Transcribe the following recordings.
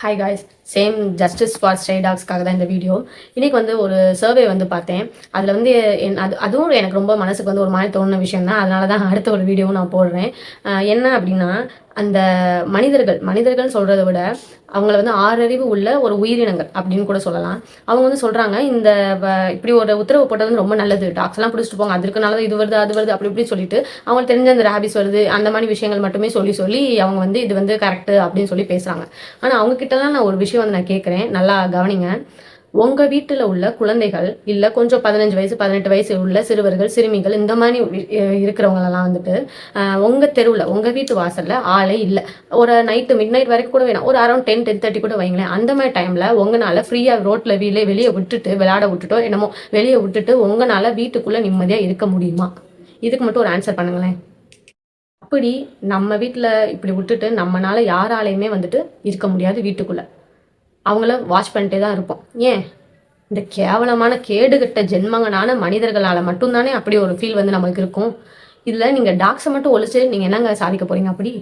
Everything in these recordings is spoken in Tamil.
Hi guys same justice for stay டாக்ஸ்க்காக தான் இந்த வீடியோ இன்றைக்கி வந்து ஒரு சர்வே வந்து பார்த்தேன். அதில் வந்து என் அது அதுவும் எனக்கு ரொம்ப மனசுக்கு வந்து ஒரு மாதிரி தோணுன விஷயம் தான் அதனால தான் அடுத்த ஒரு வீடியோவும் நான் போடுறேன். என்ன அப்படின்னா அந்த மனிதர்கள் மனிதர்கள் சொல்கிறத விட அவங்கள வந்து ஆறறிவு உள்ள ஒரு உயிரினங்கள் அப்படின்னு கூட சொல்லலாம். அவங்க வந்து சொல்கிறாங்க இந்த இப்படி ஒரு உத்தரவு போட்டது வந்து ரொம்ப நல்லது. டாக்ஸ்லாம் பிடிச்சிட்டு போங்க. அது இருக்கனால இது வருது அது வருது அப்படி இப்படி சொல்லிட்டு அவங்களுக்கு தெரிஞ்ச அந்த ரேபிஸ் வருது அந்த மாதிரி விஷயங்கள் மட்டுமே சொல்லி சொல்லி அவங்க வந்து இது வந்து கரெக்டு அப்படின்னு சொல்லி பேசுகிறாங்க ஆனால் அவங்க கிட்டலாம் நான் ஒரு விஷயம் வந்து நான் கேட்குறேன் நல்லா கவனிங்க. உங்கள் வீட்டில் உள்ள குழந்தைகள் இல்லை கொஞ்சம் பதினஞ்சு வயசு பதினெட்டு வயசு உள்ள சிறுவர்கள் சிறுமிகள் இந்த மாதிரி இருக்கிறவங்களெல்லாம் வந்துட்டு உங்கள் தெருவில் உங்கள் வீட்டு வாசலில் ஆளே இல்லை. ஒரு நைட்டு மிட் நைட் வரைக்கும் கூட வேணாம். ஒரு அரௌண்ட் டென் டென் தேர்ட்டி கூட வைங்களேன். அந்த மாதிரி டைமில் உங்களால் ஃப்ரீயாக ரோட்டில் வீலே வெளியே விட்டுட்டு விளையாட விட்டுட்டோ என்னமோ வெளியே விட்டுட்டு உங்களால் வீட்டுக்குள்ளே நிம்மதியாக இருக்க முடியுமா? இதுக்கு மட்டும் ஒரு ஆன்சர் பண்ணுங்களேன். அப்படி நம்ம வீட்டில் இப்படி விட்டுட்டு நம்மனால யாராலையுமே வந்துட்டு இருக்க முடியாது வீட்டுக்குள்ளே. அவங்கள வாட்ச் பண்ணிட்டே தான் இருப்போம். ஏன்? இந்த கேவலமான கேடுகட்ட ஜென்மங்கனான மனிதர்களால் மட்டும்தானே அப்படி ஒரு ஃபீல் வந்து நம்மளுக்கு இருக்கும். இதில் நீங்கள் டாக்ஸை மட்டும் ஒழிச்சு நீங்கள் என்னங்க சாதிக்க போகிறீங்க அப்படி?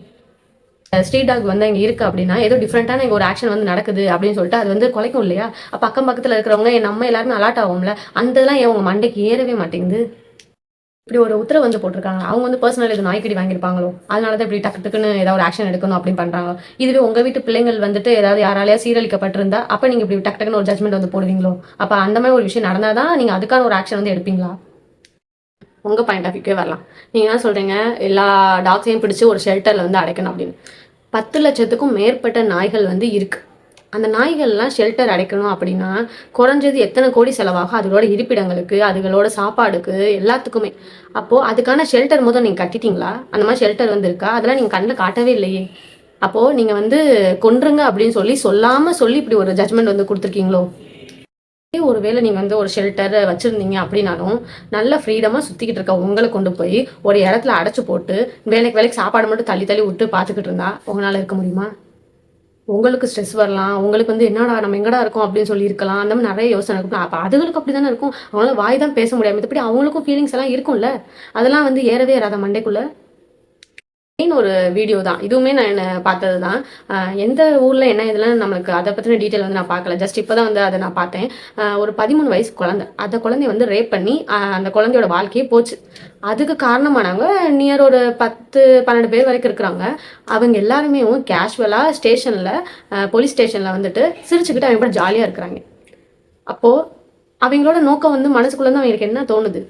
ஸ்ட்ரீட் டாக் வந்து இங்கே இருக்குது அப்படின்னா ஏதோ டிஃப்ரெண்ட்டான இங்கே ஒரு ஆக்ஷன் வந்து நடக்குது அப்படின்னு சொல்லிட்டு அது வந்து குலைக்கும் இல்லையா? அப்போ அக்கம் பக்கத்தில் இருக்கிறவங்க என் நம்ம எல்லாருமே அலாட் ஆகும்ல? அந்த இதெல்லாம் ஏன் உங்கள் மண்டைக்கு ஏறவே மாட்டேங்குது? இப்படி ஒரு உத்தரவு வந்து போட்டிருக்காங்க. அவங்க வந்து பர்சனல் இது நாய்க்கடி வாங்கியிருப்பாங்களோ? அதனால தான் இப்படி டக்கு டக்குன்னு ஏதாவது ஒரு ஆக்ஷன் எடுக்கணும் அப்படின்னு பண்றாங்களோ இதுவே உங்க வீட்டு பிள்ளைங்கள் வந்துட்டு ஏதாவது யாராலையா சீரழிக்கப்பட்டிருந்தா அப்ப நீங்க இப்படி டக்கு டக்குன்னு ஒரு ஜட்மெண்ட் வந்து போடுவீங்களோ? அப்ப அந்த மாதிரி ஒரு விஷயம் நடந்தாதான் நீங்க அதுக்கான ஒரு ஆக்ஷன் வந்து எடுப்பீங்களா? உங்க பாயிண்ட் ஆஃப் வியூக்கே வரலாம். நீங்க என்ன சொல்றீங்க? எல்லா டாக்ஸையும் பிடிச்சு ஒரு ஷெல்டர்ல வந்து அடைக்கணும் அப்படின்னு. பத்து லட்சத்துக்கும் மேற்பட்ட நாய்கள் வந்து இருக்கு. அந்த நாய்கள்லாம் ஷெல்டர் அடைக்கணும் அப்படின்னா குறைஞ்சது எத்தனை கோடி செலவாகும்? அதுகளோட இருப்பிடங்களுக்கு அதுகளோட சாப்பாடுக்கு எல்லாத்துக்குமே. அப்போது அதுக்கான ஷெல்டர் முதல் நீங்கள் கட்டிட்டீங்களா? அந்த மாதிரி ஷெல்டர் வந்து இருக்கா அதெல்லாம் நீங்கள் கண்ணில் காட்டவே இல்லையே. அப்போது நீங்கள் வந்து கொன்றுங்க அப்படின்னு சொல்லி சொல்லாமல் சொல்லி இப்படி ஒரு ஜட்மெண்ட் வந்து கொடுத்துருக்கீங்களோ? இதே ஒருவேளை நீங்கள் வந்து ஒரு ஷெல்டர் வச்சுருந்தீங்க அப்படின்னாலும் நல்ல ஃப்ரீடமாக சுற்றிக்கிட்டு இருக்க உங்களை கொண்டு போய் ஒரு இடத்துல அடைச்சி போட்டு வேலைக்கு வேலைக்கு சாப்பாடு மட்டும் தள்ளி தள்ளி விட்டு பார்த்துக்கிட்டு இருந்தா உங்களால் இருக்க முடியுமா? உங்களுக்கு ஸ்ட்ரெஸ் வரலாம் உங்களுக்கு வந்து என்னடா நம்ம எங்கடா இருக்கோம் அப்படின்னு சொல்லி இருக்கலாம் அந்த மாதிரி நிறைய யோசனை இருக்கும். அப்போ அதுகளுக்கு அப்படி தானே இருக்கும்? அவங்களால வாய் தான் பேச முடியாது. மத்தபடி அவங்களுக்கும் ஃபீலிங்ஸ் எல்லாம் இருக்கும்ல. அதெல்லாம் வந்து ஏறவே ஏறாத மண்டைக்குள்ள ஒரு வீடியோ தான். இதுவுமே நான் என்ன பார்த்தது தான் எந்த ஊரில் என்ன இதெல்லாம் நம்மளுக்கு அதை பற்றின டீட்டெயில் வந்து நான் பார்க்கல. ஜஸ்ட் இப்போ தான் வந்து அதை நான் பார்த்தேன். ஒரு பதிமூணு வயசு குழந்தை. அந்த குழந்தைய வந்து ரேப் பண்ணி அந்த குழந்தையோட வாழ்க்கையே போச்சு. அதுக்கு காரணமானவங்க நியர் ஒரு பத்து பன்னெண்டு பேர் வரைக்கும் இருக்கிறாங்க. அவங்க எல்லாருமே கேஷுவலாக ஸ்டேஷனில் போலீஸ் ஸ்டேஷனில் வந்துட்டு சிரிச்சுக்கிட்டு அவங்க கூட ஜாலியாக இருக்கிறாங்க. அப்போது அவங்களோட நோக்கம் வந்து மனசுக்குள்ளேருந்து அவங்களுக்கு என்ன தோணுது?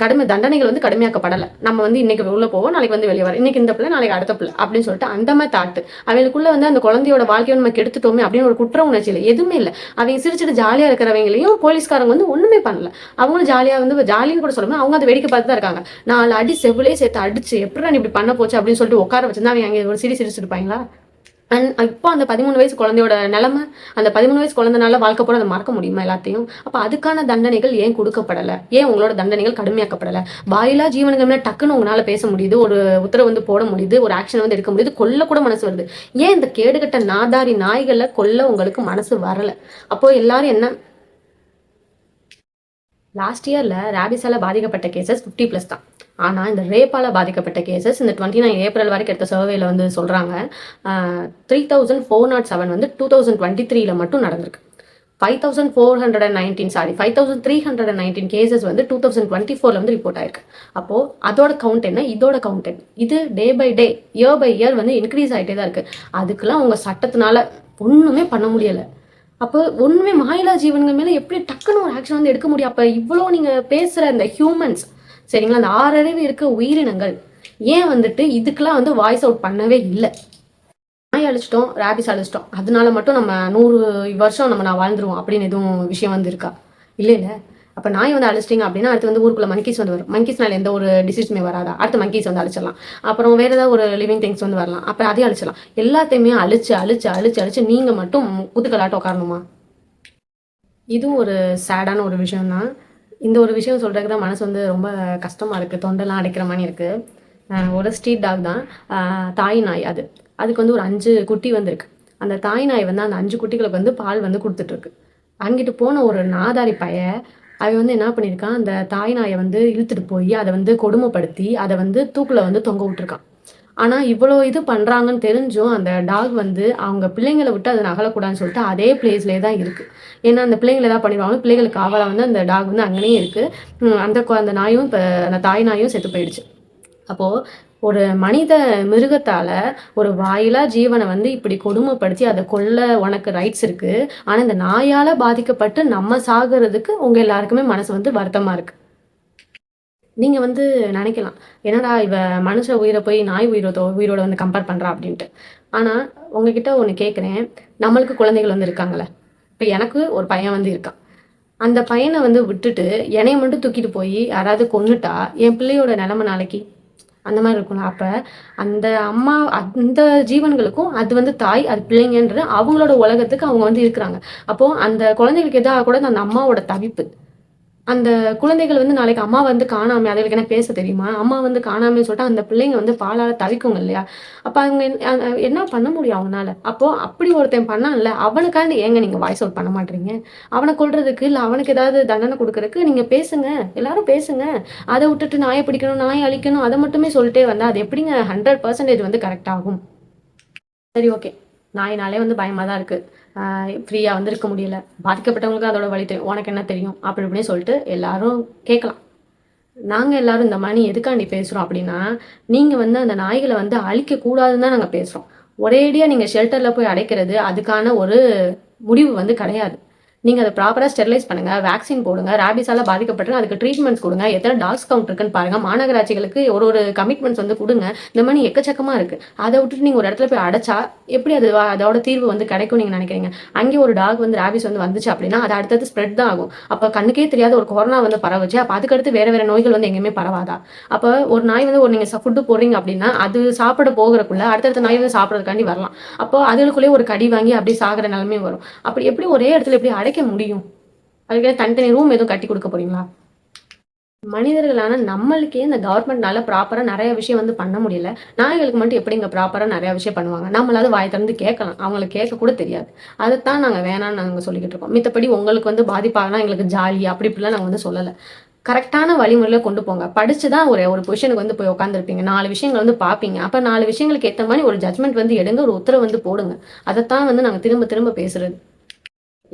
கடுமை தண்டனைகள் வந்து கடுமையாக்கப்படலை. நம்ம வந்து இன்னைக்கு உள்ள போவோம் நாளைக்கு வந்து வெளியே வர இன்னைக்கு இந்த பிள்ளை நாளைக்கு அடுத்த பிள்ளை அப்படின்னு சொல்லிட்டு அந்த மாதிரி தாட்டு அவங்களுக்குள்ள வந்து அந்த குழந்தையோட வாழ்க்கையை நம்ம கெடுத்துட்டோமே அப்படின்னு ஒரு குற்ற உணர்ச்சி இல்லை எதுவுமே இல்லை. அவங்க சிரிச்சுட்டு ஜாலியாக இருக்கிறவங்களையும் போலீஸ்காரங்க வந்து ஒன்றுமே பண்ணல. அவங்களும் ஜாலியாக வந்து ஜாலின்னு கூட சொல்லுவாங்க அவங்க அதை வேடிக்கை பார்த்து தான் இருக்காங்க. நாலு அடி செவிலே சேர்த்து அடிச்சு எப்படி நான் இப்படி பண்ண போச்சு அப்படின்னு சொல்லிட்டு உட்கார வச்சிருந்தா அவங்க அங்கே ஒரு சிரி சிரிச்சிருப்பாங்களா அண்ட் இப்போ அந்த பதிமூணு வயசு குழந்தையோட நிலமை அந்த பதிமூணு வயசு குழந்தைனால வாழ்க்கை போட அதை மறக்க முடியுமா எல்லாத்தையும்? அப்போ அதுக்கான தண்டனைகள் ஏன் கொடுக்கப்படலை? ஏன் உங்களோட தண்டனைகள் கடுமையாக்கப்படலை? வாயிலா ஜீவனுக்கு மேலே டக்குன்னு உங்களால் பேச முடியுது ஒரு உத்தரவு வந்து போட முடியுது ஒரு ஆக்ஷன் வந்து எடுக்க முடியுது கொல்ல கூட மனசு வருது. ஏன் இந்த கேடுகட்ட நாதாரி நாய்களை கொல்ல உங்களுக்கு மனசு வரலை? அப்போ எல்லாரும் என்ன? லாஸ்ட் இயரில் ரேபிஸால பாதிக்கப்பட்ட கேசஸ் ஃபிஃப்டி ப்ளஸ் தான். ஆனால் இந்த ரேப்பால் பாதிக்கப்பட்ட கேசஸ் இந்த டுவெண்ட்டி நைன் ஏப்ரல் வரைக்கும் எடுத்த சர்வேல வந்து சொல்கிறாங்க three thousand four naught seven வந்து டூ தௌசண்ட் டுவெண்ட்டி த்ரீல மட்டும் நடந்திருக்கு. Five thousand four hundred and nineteen sorry five thousand three hundred and nineteen cases வந்து டூ தௌசண்ட் டுவெண்ட்டி ஃபோரில் வந்து ரிப்போர்ட் ஆயிருக்கு. அப்போது அதோட கவுண்ட் என்ன? இதோட கவுண்ட் என்ன? இது day by day year by year வந்து இன்க்ரீஸ் ஆகிட்டே தான் இருக்குது அதுக்கெல்லாம் உங்கள் சட்டத்தினால ஒன்றுமே பண்ண முடியலை. அப்போ ஒன்றுமே மாயிலா ஜீவன்கள் மேலே எப்படி டக்குன்னு ஒரு ஆக்ஷன் வந்து எடுக்க முடியும்? அப்போ இவ்வளோ நீங்கள் பேசுகிற இந்த ஹியூமன்ஸ் சரிங்களா? அந்த ஆறறிவு இருக்க உயிரினங்கள் ஏன் வந்துட்டு இதுக்கெல்லாம் வந்து வாய்ஸ் அவுட் பண்ணவே இல்லை? நாய் அழிச்சிட்டோம் ரேபிஸ் அழிச்சிட்டோம். அதனால மட்டும் நம்ம நூறு வருஷம் நம்ம நான் வாழ்ந்துருவோம் அப்படின்னு எதுவும் விஷயம் வந்து இருக்கா? இல்லை இல்லை. அப்போ நாய் வந்து அழிச்சிட்டிங்க அப்படின்னா அடுத்து வந்து ஊருக்குள்ள மங்கீஸ் வந்து வரும். மங்கீஸ்னால எந்த ஒரு டிசீஸுமே வராதா? அடுத்து மங்கீஸ் வந்து அழிச்சிடலாம். அப்புறம் வேற ஏதாவது ஒரு லிவிங் திங்ஸ் வந்து வரலாம். அப்போ அதையும் அழிச்சிடலாம். எல்லாத்தையுமே அழிச்சு அழிச்சு அழிச்சு அழிச்சு நீங்கள் மட்டும் குத்துக்கலாட்டம் உட்காரணுமா? இதுவும் ஒரு சேடான ஒரு விஷயம் தான் இந்த ஒரு விஷயம் சொல்கிறதுக்கு தான் மனசு வந்து ரொம்ப கஷ்டமாக இருக்குது தொண்டெல்லாம் அடைக்கிற மாதிரி இருக்குது ஒரு ஸ்ட்ரீட் டாக் தான். தாய் நாய் அது. அதுக்கு வந்து ஒரு அஞ்சு குட்டி வந்திருக்கு. அந்த தாய் நாய் வந்து அந்த அஞ்சு குட்டிகளுக்கு வந்து பால் வந்து கொடுத்துட்ருக்கு அங்கிட்டு போன ஒரு நாதாரி பைய அவன் வந்து என்ன பண்ணியிருக்கான்? அந்த தாய் நாயை வந்து இழுத்துட்டு போய் அதை வந்து கொடுமைப்படுத்தி அதை வந்து தூக்கில் வந்து தொங்க விட்டுருக்கான். ஆனால் இவ்வளோ இது பண்ணுறாங்கன்னு தெரிஞ்சும் அந்த டாக் வந்து அவங்க பிள்ளைங்களை விட்டு அதை நகலக்கூடாதுன்னு சொல்லிட்டு அதே பிளேஸ்லேயே தான் இருக்குது ஏன்னா அந்த பிள்ளைங்களை தான் பண்ணிடுவாங்க. பிள்ளைங்களுக்கு காவலாக வந்து அந்த டாக் வந்து அங்கேயே இருக்குது அந்த அந்த நாயும் இப்போ அந்த தாய் நாயும் செத்து போயிடுச்சு. அப்போது ஒரு மனித மிருகத்தால் ஒரு வாயிலா ஜீவனை வந்து இப்படி கொடுமைப்படுத்தி அதை கொல்ல உனக்கு ரைட்ஸ் இருக்குது ஆனால் இந்த நாயால் பாதிக்கப்பட்டு நம்ம சாகிறதுக்கு உங்கள் எல்லாருக்குமே மனசு வந்து வருத்தமாக இருக்குது நீங்கள் வந்து நினைக்கலாம் என்னடா இவ மனுஷ உயிரை போய் நாய் உயிரோட உயிரோட வந்து கம்பேர் பண்ணுறா அப்படின்ட்டு. ஆனால் உங்ககிட்ட ஒன்று கேட்குறேன் நம்மளுக்கு குழந்தைகள் வந்து இருக்காங்களே இப்போ எனக்கு ஒரு பையன் வந்து இருக்கான். அந்த பையனை வந்து விட்டுட்டு என்னைய மட்டும் தூக்கிட்டு போய் யாராவது கொண்டுட்டா என் பிள்ளையோட நிலமை நாளைக்கு? அந்த மாதிரி இருக்கும்ல. அப்போ அந்த அம்மா அந்த ஜீவன்களுக்கும் அது வந்து தாய் அது பிள்ளைங்கன்ற அவங்களோட உலகத்துக்கு அவங்க வந்து இருக்கிறாங்க. அப்போது அந்த குழந்தைகளுக்கு எதாவது கூட அந்த அம்மாவோட தவிப்பு. அந்த குழந்தைகள் வந்து நாளைக்கு அம்மா வந்து காணாமல் அதுகளுக்கு என்ன பேச தெரியுமா? அம்மா வந்து காணாமல் சொல்லிட்டு அந்த பிள்ளைங்க வந்து பாலால் தவிக்குங்க இல்லையா? அப்போ அவங்க என்ன- பண்ண முடியும் அவனால்? அப்போது அப்படி ஒருத்தன் பண்ணான்ல அவனுக்காண்டி ஏங்க நீங்கள் வாய்ஸ் அவுட் பண்ண மாட்டீங்க? அவனை கொள்றதுக்கு இல்லை அவனுக்கு ஏதாவது தண்டனை கொடுக்கறதுக்கு நீங்கள் பேசுங்க எல்லாரும் பேசுங்க. அதை விட்டுட்டு நாயை பிடிக்கணும் நாயை அழிக்கணும் அதை மட்டுமே சொல்லிட்டே வந்தால் அது எப்படிங்க ஹண்ட்ரட் பர்சன்டேஜ் வந்து கரெக்ட் ஆகும்? சரி ஓகே நாயினாலே வந்து பயமாக தான் இருக்குது ஃப்ரீயாக வந்து இருக்க முடியல. பாதிக்கப்பட்டவங்களுக்கு அதோட வழி தெரியும் உனக்கு என்ன தெரியும்? அப்படி இப்படின்னு சொல்லிட்டு எல்லாரும் கேட்கலாம். நாங்கள் எல்லாரும் இந்த மணி எதுக்காண்டி பேசுகிறோம் அப்படின்னா நீங்கள் வந்து அந்த நாய்களை வந்து அழிக்கக்கூடாதுன்னு தான் நாங்கள் பேசுகிறோம் ஒரேடியாக நீங்கள் ஷெல்டரில் போய் அடைக்கிறது அதுக்கான ஒரு முடிவு வந்து கிடையாது. நீங்கள் அதை ப்ராப்பராக ஸ்டெர்லைஸ் பண்ணுங்கள் வேக்சின் போடுங்க ரேபிஸால் பாதிக்கப்பட்டு அதுக்கு ட்ரீட்மெண்ட்ஸ் கொடுங்க எத்தனை டாக்ஸ் கவுண்ட் இருக்குன்னு பாருங்கள் மாநகராட்சிகளுக்கு ஒரு ஒரு கமிட்மெண்ட்ஸ் வந்து கொடுங்க இந்த மாதிரி எக்கச்சக்கமாக இருக்குது அதை விட்டுட்டு நீங்கள் ஒரு இடத்துல போய் அடைச்சா எப்படி அது அதோட தீர்வு வந்து கிடைக்கும் நீங்கள் நினைக்கிறீங்க? அங்கே ஒரு டாக் வந்து ரேபிஸ் வந்து வந்துச்சு அப்படின்னா அது அடுத்தது ஸ்ப்ரெட் தான் ஆகும். அப்போ கண்ணுக்கே தெரியாத ஒரு கொரோனா வந்து பரவுச்சு அப்போ அதுக்கடுத்து வேறு வேறு நோய்கள் வந்து எங்கேயுமே பரவாதா? அப்போ ஒரு நாய் வந்து ஒரு நீங்கள் ஃபுட்டு போடுறீங்க அப்படின்னா அது சாப்பிட போகிறக்குள்ள அடுத்தடுத்த நாய் வந்து சாப்பிட்றதுக்காண்டி வரலாம். அப்போ அதுகளுக்குள்ளேயே ஒரு கடி வாங்கி அப்படி சாகிற நிலைமையும் வரும். அப்படி எப்படி ஒரே இடத்துல எப்படி கிடைக்க முடியும். அதுக்கு தனித்தனி ரூம் எதுவும் கட்டி கொடுக்க போறீங்களா? மனிதர்களான நம்மளுக்கே இந்த கவர்மெண்ட்னால ப்ராப்பராக நிறைய விஷயம் வந்து பண்ண முடியல. நாய்களுக்கு மட்டும் எப்படி இங்கே ப்ராப்பராக நிறைய விஷயம் பண்ணுவாங்க? நம்மளாவது வாய் திறந்து கேட்கலாம். அவங்களுக்கு கேட்க கூட தெரியாது. அதைத்தான் நாங்கள் வேணாம்னு நாங்கள் சொல்லிக்கிட்டு இருக்கோம். மித்தபடி உங்களுக்கு வந்து பாதிப்பாகனா எங்களுக்கு ஜாலி அப்படி இப்படிலாம் நாங்கள் வந்து சொல்லலை. கரெக்டான வழிமுறையில் கொண்டு போங்க. படிச்சுதான் ஒரு ஒரு பொசிஷனுக்கு வந்து போய் உட்காந்துருப்பீங்க நாலு விஷயங்கள் வந்து பார்ப்பீங்க அப்போ நாலு விஷயங்களுக்கு ஏற்ற மாதிரி ஒரு ஜட்மெண்ட் வந்து எடுங்க ஒரு உத்தரவு வந்து போடுங்க. அதைத்தான் வந்து நாங்கள் திரும்ப திரும்ப பேசுறது.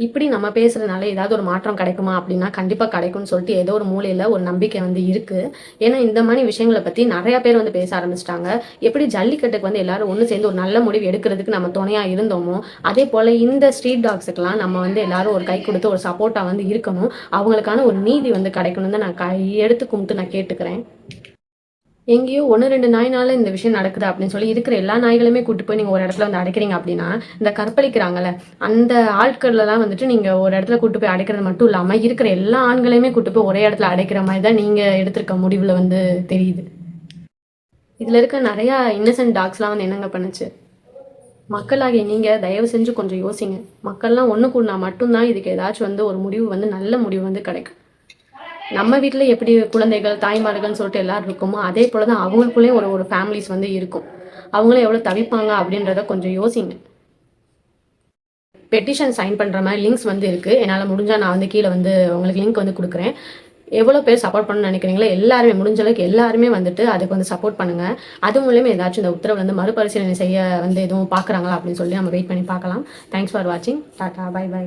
இப்படி நம்ம பேசுறதுனால ஏதாவது ஒரு மாற்றம் கிடைக்குமா அப்படின்னா கண்டிப்பாக கிடைக்கும்னு சொல்லிட்டு ஏதோ ஒரு மூலையில் ஒரு நம்பிக்கை வந்து இருக்குது ஏன்னா இந்த மாதிரி விஷயங்களை பற்றி நிறைய பேர் வந்து பேச ஆரம்பிச்சிட்டாங்க. எப்படி ஜல்லிக்கட்டுக்கு வந்து எல்லாரும் ஒன்று சேர்ந்து ஒரு நல்ல முடிவு எடுக்கிறதுக்கு நம்ம துணையாக இருந்தோமோ அதே போல் இந்த ஸ்ட்ரீட் டாக்ஸுக்கெலாம் நம்ம வந்து எல்லாரும் ஒரு கை கொடுத்து ஒரு சப்போர்ட்டாக வந்து இருக்கணும். அவங்களுக்கான ஒரு நீதி வந்து கிடைக்கணும்னு தான் நான் கை எடுத்து கும்பிட்டு நான் கேட்டுக்கிறேன். எங்கேயோ ஒன்று ரெண்டு நாய்னால இந்த விஷயம் நடக்குது அப்படின்னு சொல்லி இருக்கிற எல்லா நாய்களுமே கூட்டு போய் நீங்கள் ஒரு இடத்துல வந்து அடைக்கிறீங்க அப்படின்னா இந்த கற்பழிக்கிறாங்கல்ல அந்த ஆட்கள்லாம் வந்துட்டு நீங்கள் ஒரு இடத்துல கூட்டு போய் அடைக்கிறது மட்டும் இல்லாமல் இருக்கிற எல்லா ஆண்களையுமே கூட்டு போய் ஒரே இடத்துல அடைக்கிற மாதிரி தான் நீங்கள் எடுத்திருக்க முடிவில் வந்து தெரியுது. இதில் இருக்க நிறையா இன்னசென்ட் டாக்ஸ்லாம் வந்து என்னங்க பண்ணுச்சு? மக்களாகிய நீங்கள் தயவு செஞ்சு கொஞ்சம் யோசிங்க. மக்கள்லாம் ஒன்று கூடினா மட்டும்தான் இதுக்கு ஏதாச்சும் வந்து ஒரு முடிவு வந்து நல்ல முடிவு வந்து கிடைக்கும். நம்ம வீட்டில் எப்படி குழந்தைகள் தாய்மார்கள்னு சொல்லிட்டு எல்லோரும் இருக்குமோ அதே போல தான் அவங்களுக்குள்ளேயும் ஒரு ஒரு ஃபேமிலிஸ் வந்து இருக்கும். அவங்களும் எவ்வளோ தவிப்பாங்க அப்படின்றத கொஞ்சம் யோசிங்க. பெட்டிஷன் சைன் பண்ணுற மாதிரி லிங்க்ஸ் வந்து இருக்குது என்னால் முடிஞ்சால் நான் வந்து கீழே வந்து உங்களுக்கு லிங்க் வந்து கொடுக்குறேன். எவ்வளோ பேர் சப்போர்ட் பண்ணணும்னு நினைக்கிறீங்களோ எல்லாருமே முடிஞ்ச அளவுக்கு எல்லாருமே வந்துட்டு அதுக்கு வந்து சப்போர்ட் பண்ணுங்கள் அது மூலியமாக ஏதாச்சும் இந்த உத்தரவு வந்து மறுபரிசீலனை செய்ய வந்து எதுவும் பார்க்குறாங்களா அப்படின்னு சொல்லி நம்ம வெயிட் பண்ணி பார்க்கலாம். தேங்க்ஸ் ஃபார் வாட்சிங் டாட்டா பை பை